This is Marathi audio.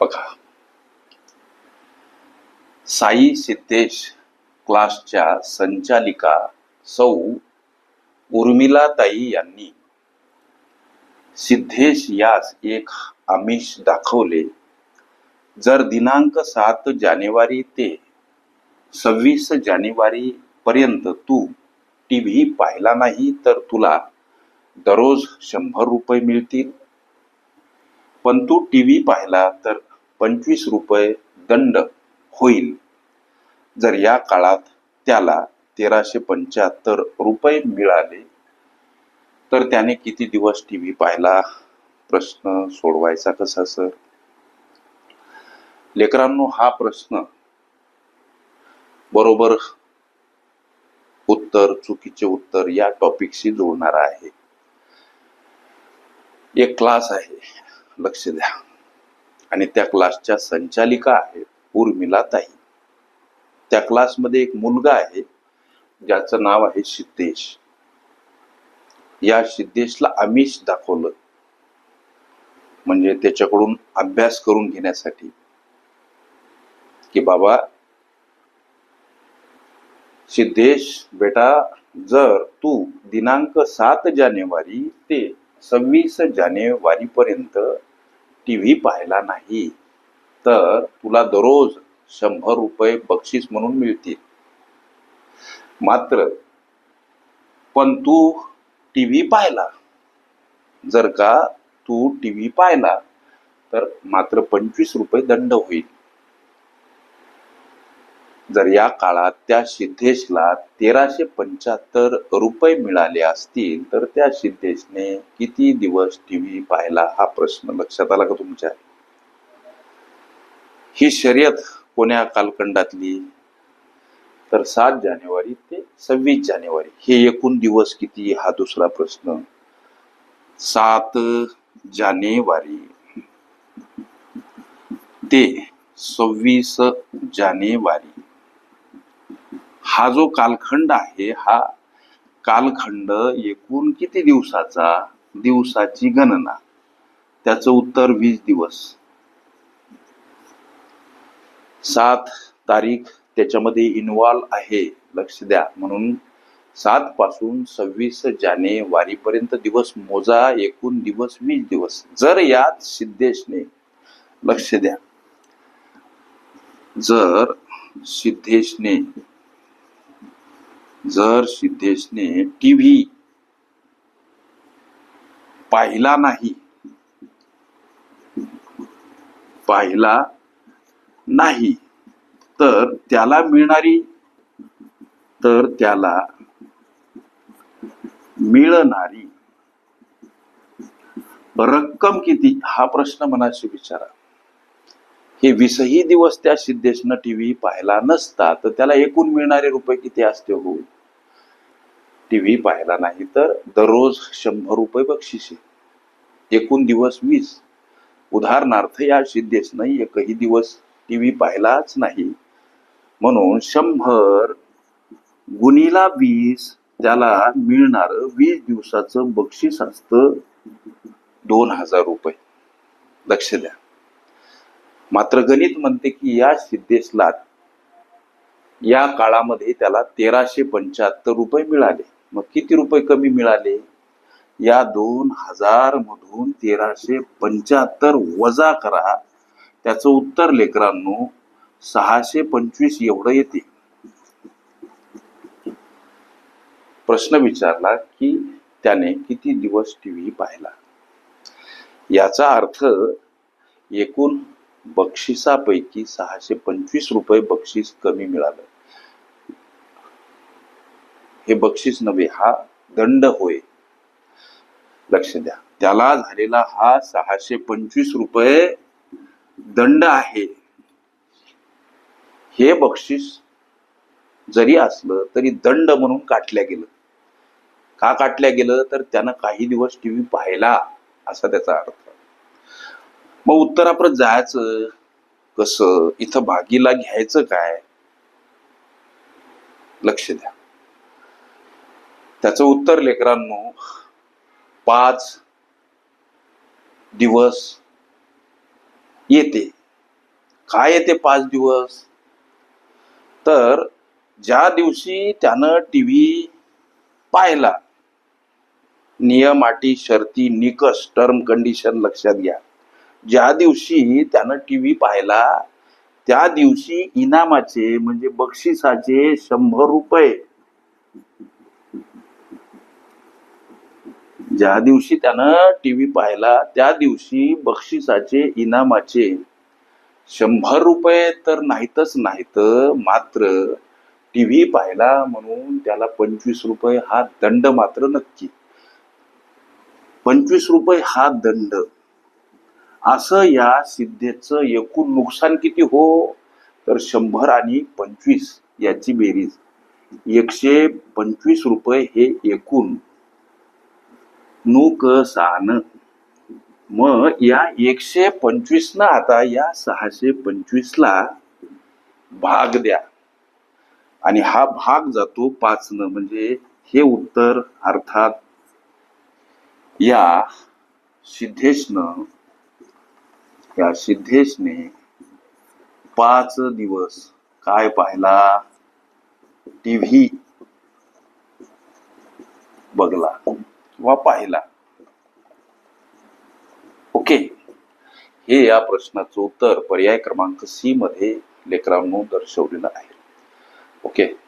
बघा. साई सिद्धेश क्लासच्या संचालिका सौ उर्मिलाताई यांनी सिद्धेश यास एक आमिष दाखवले. जर दिनांक सात जानेवारी ते सव्वीस जानेवारी पर्यंत तू टी व्ही पाहिला नाही तर तुला दररोज शंभर रुपये मिळतील. पण तू टी व्ही पाहिला तर पंचवीस रुपये दंड होईल. जर या काळात त्याला तेराशे पंच्याहत्तर रुपये मिळाले तर त्याने किती दिवस टी व्ही पाहिला? प्रश्न सोडवायचा कसा सर? लेकरांनो हा प्रश्न बरोबर उत्तर चुकीचे उत्तर या टॉपिकशी जोडणारा आहे. एक क्लास आहे. लक्ष द्या. आणि त्या क्लासच्या संचालिका आहेत उर्मिलाताई त्या क्लासमध्ये एक मुलगा आहे ज्याचं नाव आहे सिद्धेश. या सिद्धेशला आमिष दाखवलं. म्हणजे त्याच्याकडून अभ्यास करून घेण्यासाठी. की बाबा सिद्धेश बेटा जर तू दिनांक सात जानेवारी ते सव्वीस जानेवारी पर्यंत टी व्ही पाहिला नाही तर तुला दररोज शंभर रुपये बक्षीस म्हणून मिळतील. मात्र पण तू टी व्ही पाहिला. जर का तू टी व्ही पाहिला तर मात्र पंचवीस रुपये दंड होईल. जर या काळात त्या सिद्धेशला तेराशे पंच्याहत्तर रुपये मिळाले असतील तर त्या सिद्धेशने किती दिवस टीव्ही पाहिला? हा प्रश्न लक्षात आला का तुमच्या? ही शर्यत कोण्या कालखंडातली? तर सात जानेवारी ते सव्वीस जानेवारी हे एकूण दिवस किती? हा दुसरा प्रश्न. सात जानेवारी ते सव्वीस जानेवारी हा जो कालखंड आहे हा कालखंड एकूण किती दिवसाचा? दिवसाची गणना. त्याचं उत्तर वीस दिवस. सात तारीख त्याच्यामध्ये इन्व्हॉल्व आहे लक्ष द्या. म्हणून सात पासून सव्वीस जानेवारीपर्यंत दिवस मोजा एकूण दिवस वीस दिवस. जर यात सिद्धेशने लक्ष द्या. जर सिद्धेशने जर सिद्धेशने टीव्ही पाहिला नाही पाहिला नाही तर त्याला मिळणारी तर त्याला मिळणारी रक्कम किती? हा प्रश्न मनाशी विचारा. हे वीसही दिवस त्या सिद्धेशनं टी व्ही पाहिला नसता तर त्याला एकूण मिळणारे रुपये किती असते हो? टीव्ही पाहिला नाही तर दररोज शंभर रुपये बक्षीस. एकूण दिवस वीस. उदाहरणार्थ या सिद्धेशनं एकही दिवस टी व्ही पाहिलाच नाही. म्हणून शंभर गुणीला वीस त्याला मिळणार वीस दिवसाचं बक्षीस असतं दोन हजार रुपये. लक्ष द्या. मात्र गणित म्हणते की या सिद्धेशला या काळामध्ये त्याला तेराशे पंच्याहत्तर रुपये मिळाले. मग किती रुपये कमी मिळाले? या दोन हजार मधून तेराशे पंच्याहत्तर वजा करा. त्याचं उत्तर लेकरांनो सहाशे पंचवीस एवढं येते. प्रश्न विचारला की त्याने किती दिवस टीव्ही पाहिला? याचा अर्थ एकूण बक्षिसापैकी सहाशे पंचवीस रुपये बक्षीस कमी मिळालं. हे बक्षीस नव्हे हा दंड होय. लक्ष द्या. त्याला झालेला हा सहाशे पंचवीस रुपये दंड आहे. हे बक्षीस जरी असलं तरी दंड म्हणून काटल्या गेलं. का काटल्या गेलं? तर त्यानं काही दिवस टीव्ही पाहिला असा त्याचा अर्थ. मग उत्तराप्रत जायचं? कसं? इथं भागीला घ्यायचं काय? लक्ष द्या. त्याचं उत्तर लेकरांनो पाच दिवस येते. काय येते पाच दिवस? तर ज्या दिवशी त्यानं टी व्ही पाहिला नियम अटी शर्ती निकष टर्म कंडिशन लक्षात घ्या. ज्या दिवशी त्यानं टी व्ही पाहिला त्या दिवशी इनामाचे म्हणजे बक्षिसाचे शंभर रुपये. ज्या दिवशी त्यानं टी व्ही पाहिला त्या दिवशी बक्षिसाचे इनामाचे शंभर रुपये तर नाहीतच नाहीत मात्र टी व्ही पाहिला म्हणून त्याला पंचवीस रुपये हा दंड मात्र नक्की. पंचवीस रुपये हा दंड. असं या सिद्धेचं एकूण नुकसान किती हो? तर शंभर आणि पंचवीस याची बेरीज. एकशे पंचवीस रुपये हे एकूण. नुकसान मग या एकशे पंचवीस ना आता या सहाशे पंचवीस ला भाग द्या. आणि हा भाग जातो पाच न म्हणजे हे उत्तर अर्थात या सिद्धेशनं या सिद्धेशने पाच दिवस काय पाहिला? टीव्ही बघला किंवा पाहिला. ओके. हे या प्रश्नाचं उत्तर पर्याय क्रमांक सी मध्ये लेकरांनो दर्शवलेलं आहे. ओके.